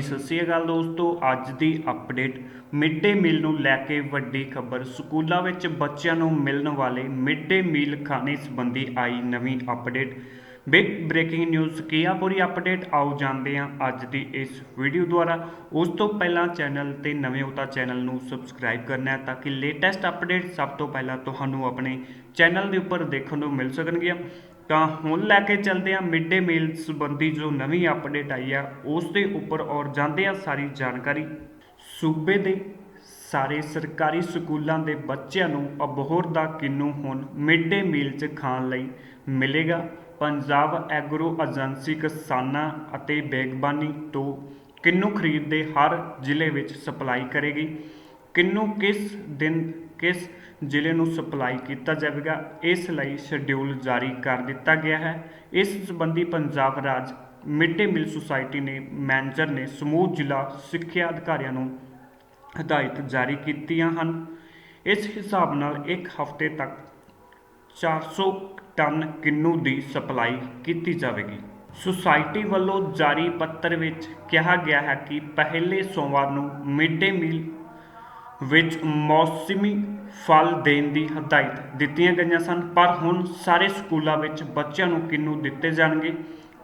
ਸਤਿ ਸ਼੍ਰੀ ਅਕਾਲ ਦੋਸਤੋ, ਅੱਜ ਦੀ ਅਪਡੇਟ ਮਿਡ ਡੇ ਮੀਲ ਨੂੰ ਲੈ ਕੇ ਵੱਡੀ ਖਬਰ। ਸਕੂਲਾਂ ਵਿੱਚ ਬੱਚਿਆਂ ਨੂੰ ਮਿਲਣ ਵਾਲੇ ਮਿਡ ਡੇ ਮੀਲ ਖਾਣੇ ਸੰਬੰਧੀ ਆਈ ਨਵੀਂ ਅਪਡੇਟ ਬਿਗ ਬ੍ਰੇਕਿੰਗ ਨਿਊਜ਼ ਕੀ ਆ ਪੂਰੀ ਅਪਡੇਟ ਆਓ ਜਾਂਦੇ ਹਾਂ ਅੱਜ ਦੀ ਇਸ ਵੀਡੀਓ ਦੁਆਰਾ। ਉਸ ਤੋਂ ਪਹਿਲਾਂ ਚੈਨਲ ਤੇ ਨਵੇਂ ਹੋ ਤਾਂ ਚੈਨਲ ਨੂੰ ਸਬਸਕ੍ਰਾਈਬ ਕਰਨਾ ਹੈ ਤਾਂ ਕਿ ਲੇਟੈਸਟ ਅਪਡੇਟ ਸਭ ਤੋਂ ਪਹਿਲਾਂ ਤੁਹਾਨੂੰ ਆਪਣੇ ਚੈਨਲ ਦੇ ਉੱਪਰ ਦੇਖਣ ਨੂੰ ਮਿਲ ਸਕਣਗੀਆਂ। ਤਾਂ ਹੁਣ ਲੈ ਕੇ ਚੱਲਦੇ ਆ ਮਿਡ ਡੇ ਮੀਲ ਸੰਬੰਧੀ ਜੋ ਨਵੀਂ ਅਪਡੇਟ ਆਈ ਆ, ਉਸ ਦੇ ਉੱਪਰ ਔਰ ਜਾਂਦੇ ਆ ਸਾਰੀ ਜਾਣਕਾਰੀ। ਸੂਬੇ ਦੇ ਸਾਰੇ ਸਰਕਾਰੀ ਸਕੂਲਾਂ ਦੇ ਬੱਚਿਆਂ ਨੂੰ ਅਬੋਹਰ ਦਾ ਕਿੰਨੂ ਹੁਣ ਮਿਡ ਡੇ ਮੀਲ 'ਚ ਖਾਣ ਲਈ ਮਿਲੇਗਾ। ਪੰਜਾਬ ਐਗਰੋ ਏਜੰਸੀ ਕਿਸਾਨਾਂ ਅਤੇ ਬੇਗਬਾਨੀ ਤੋਂ ਕਿੰਨੂ ਖਰੀਦ ਦੇ ਹਰ ਜ਼ਿਲ੍ਹੇ ਵਿੱਚ ਸਪਲਾਈ ਕਰੇਗੀ? ਕਿੰਨੂ ਕਿਸ ਦਿਨ ਕਿਸ ਜ਼ਿਲ੍ਹੇ ਨੂੰ ਸਪਲਾਈ ਕੀਤਾ ਜਾਵੇਗਾ? ਇਸ ਲਈ ਸ਼ਡਿਊਲ ਜਾਰੀ ਕਰ ਦਿੱਤਾ ਗਿਆ ਹੈ। ਇਸ ਸੰਬੰਧੀ ਪੰਜਾਬ ਰਾਜ ਮਿਡ ਡੇ ਮੀਲ ਸੁਸਾਇਟੀ ਨੇ ਮੈਨੇਜਰ ਨੇ ਸਮੂਹ ਜ਼ਿਲ੍ਹਾ ਸਿੱਖਿਆ ਅਧਿਕਾਰੀਆਂ ਨੂੰ ਹਦਾਇਤ ਜਾਰੀ ਕੀਤੀਆਂ ਹਨ। ਇਸ ਹਿਸਾਬ ਨਾਲ ਇੱਕ ਹਫ਼ਤੇ ਤੱਕ 400 ਟਨ ਕਿੰਨੂ ਦੀ ਸਪਲਾਈ ਕੀਤੀ ਜਾਵੇਗੀ। ਸੁਸਾਇਟੀ ਵੱਲੋਂ ਜਾਰੀ ਪੱਤਰ ਵਿੱਚ ਕਿਹਾ ਗਿਆ ਹੈ ਕਿ ਪਹਿਲੇ ਸੋਮਵਾਰ ਨੂੰ ਮਿਡ ਡੇ ਮੀਲ ਵਿੱਚ ਮੌਸਮੀ ਫਲ ਦੇਣ ਦੀ ਹਦਾਇਤ ਦਿੱਤੀਆਂ ਗਈਆਂ ਸਨ, ਪਰ ਹੁਣ ਸਾਰੇ ਸਕੂਲਾਂ ਵਿੱਚ ਬੱਚਿਆਂ ਨੂੰ ਕਿੰਨੂ ਦਿੱਤੇ ਜਾਣਗੇ।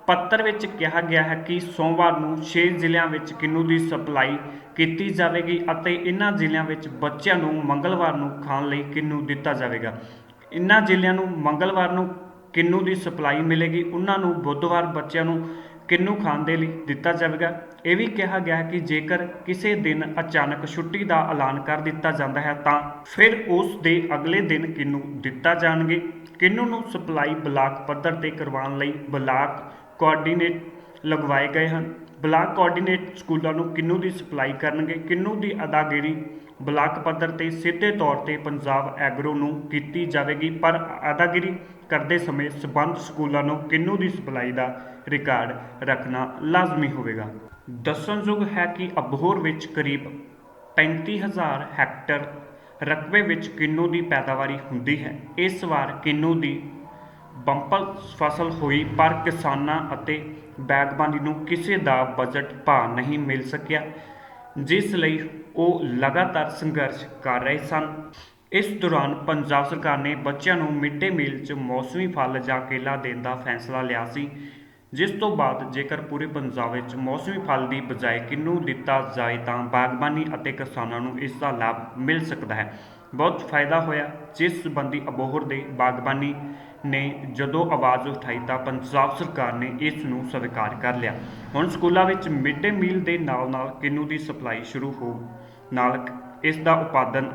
ਪੱਤਰ ਵਿੱਚ ਕਿਹਾ ਗਿਆ ਹੈ ਕਿ ਸੋਮਵਾਰ ਨੂੰ 6 ਜ਼ਿਲ੍ਹਿਆਂ ਵਿੱਚ ਕਿੰਨੂ ਦੀ ਸਪਲਾਈ ਕੀਤੀ ਜਾਵੇਗੀ ਅਤੇ ਇਨ੍ਹਾਂ ਜ਼ਿਲ੍ਹਿਆਂ ਵਿੱਚ ਬੱਚਿਆਂ ਨੂੰ ਮੰਗਲਵਾਰ ਨੂੰ ਖਾਣ ਲਈ ਕਿੰਨੂ ਦਿੱਤਾ ਜਾਵੇਗਾ। ਇਨ੍ਹਾਂ ਜ਼ਿਲ੍ਹਿਆਂ ਨੂੰ ਮੰਗਲਵਾਰ ਨੂੰ ਕਿੰਨੂ ਦੀ ਸਪਲਾਈ ਮਿਲੇਗੀ ਉਹਨਾਂ ਨੂੰ ਬੁੱਧਵਾਰ ਬੱਚਿਆਂ ਨੂੰ ਕਿੰਨੂ ਖਾਣ ਦੇ ਲਈ ਦਿੱਤਾ ਜਾਵੇਗਾ। ਇਹ ਵੀ ਕਿਹਾ ਗਿਆ ਹੈ ਕਿ ਜੇਕਰ ਕਿਸੇ ਦਿਨ ਅਚਾਨਕ ਛੁੱਟੀ ਦਾ ਐਲਾਨ ਕਰ ਦਿੱਤਾ ਜਾਂਦਾ ਹੈ, ਤਾਂ ਫਿਰ ਉਸ ਦੇ ਅਗਲੇ ਦਿਨ ਕਿੰਨੂ ਦਿੱਤਾ ਜਾਣਗੇ। ਕਿੰਨੂ ਨੂੰ ਸਪਲਾਈ ਬਲਾਕ ਪੱਧਰ ਤੇ ਕਰਵਾਉਣ ਲਈ ਬਲਾਕ ਕੋਆਰਡੀਨੇਟ ਲਗਵਾਏ ਗਏ ਹਨ। ਬਲਾਕ ਕੋਆਰਡੀਨੇਟ ਸਕੂਲਾਂ ਨੂੰ ਕਿੰਨੂ ਦੀ ਸਪਲਾਈ ਕਰਨਗੇ, ਕਿੰਨੂ ਦੀ ਅਦਾਗਿਰੀ ਬਲਾਕ ਪੱਧਰ ਤੇ ਸਿੱਧੇ ਤੌਰ ਤੇ ਪੰਜਾਬ ਐਗਰੋ ਨੂੰ ਕੀਤੀ ਜਾਵੇਗੀ, ਪਰ ਅਦਾਗਿਰੀ ਕਰਦੇ ਸਮੇਂ ਸਬੰਧ ਸਕੂਲਾਂ ਨੂੰ ਕਿੰਨੂ ਦੀ ਸਪਲਾਈ ਦਾ ਰਿਕਾਰਡ ਰੱਖਣਾ ਲਾਜ਼ਮੀ ਹੋਵੇਗਾ। ਦੱਸਣਯੋਗ ਹੈ ਕਿ ਅਬਹੋਰ ਵਿੱਚ ਕਰੀਬ 35000 ਹੈਕਟਰ ਰਕਬੇ ਵਿੱਚ ਕਿੰਨੂ ਦੀ ਪੈਦਾਵਾਰੀ ਹੁੰਦੀ ਹੈ। ਇਸ ਵਾਰ ਕਿੰਨੂ ਦੀ ਬੰਪਰ ਫਸਲ ਹੋਈ ਪਰ ਕਿਸਾਨਾਂ ਅਤੇ ਬਾਗਬਾਨੀ ਨੂੰ ਕਿਸੇ ਦਾ ਬਜਟ ਭਾਅ ਨਹੀਂ ਮਿਲ ਸਕਿਆ, ਜਿਸ ਲਈ ਉਹ ਲਗਾਤਾਰ ਸੰਘਰਸ਼ ਕਰ ਰਹੇ ਸਨ। ਇਸ ਦੌਰਾਨ ਪੰਜਾਬ ਸਰਕਾਰ ਨੇ ਬੱਚਿਆਂ ਨੂੰ ਮਿਡ ਡੇ ਮੀਲ 'ਚ ਮੌਸਮੀ ਫਲ ਜਾਂ ਕੇਲਾ ਦੇਣ ਦਾ ਫੈਸਲਾ ਲਿਆ ਸੀ, ਜਿਸ ਤੋਂ ਬਾਅਦ ਜੇਕਰ ਪੂਰੇ ਪੰਜਾਬ ਵਿੱਚ ਮੌਸਮੀ ਫਲ ਦੀ ਬਜਾਏ ਕਿੰਨੂ ਦਿੱਤਾ ਜਾਏ ਤਾਂ ਬਾਗਬਾਨੀ ਅਤੇ ਕਿਸਾਨਾਂ ਨੂੰ ਇਸ ਦਾ ਲਾਭ ਮਿਲ ਸਕਦਾ ਹੈ। ਬਹੁਤ ਫਾਇਦਾ ਹੋਇਆ। ਜਿਸ ਸੰਬੰਧੀ ਅਬੋਹਰ ਦੇ ਬਾਗਬਾਨੀ ਨੇ ਜਦੋਂ ਆਵਾਜ਼ ਉਠਾਈ ਤਾਂ ਪੰਜਾਬ ਸਰਕਾਰ ਨੇ ਇਸ ਨੂੰ ਸਵੀਕਾਰ ਕਰ ਲਿਆ। ਹੁਣ ਸਕੂਲਾਂ ਵਿੱਚ ਮਿਡ ਡੇ ਮੀਲ ਦੇ ਨਾਲ ਨਾਲ ਕਿੰਨੂ ਦੀ ਸਪਲਾਈ ਸ਼ੁਰੂ ਹੋ ਨਾਲ ਇਸ ਦਾ ਉਤਪਾਦਨ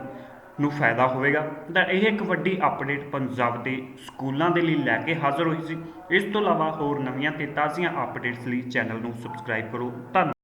ਨੂੰ ਫਾਇਦਾ ਹੋਵੇਗਾ। ਤਾਂ ਇਹ ਇੱਕ ਵੱਡੀ ਅਪਡੇਟ ਪੰਜਾਬ ਦੇ ਸਕੂਲਾਂ ਦੇ ਲਈ ਲੈ ਕੇ ਹਾਜ਼ਰ ਹੋਈ ਸੀ। ਇਸ ਤੋਂ ਇਲਾਵਾ ਹੋਰ ਨਵੀਆਂ ਤੇ ਤਾਜ਼ੀਆਂ ਅਪਡੇਟਸ ਲਈ ਚੈਨਲ ਨੂੰ ਸਬਸਕ੍ਰਾਈਬ ਕਰੋ। ਧੰਨਵਾਦ।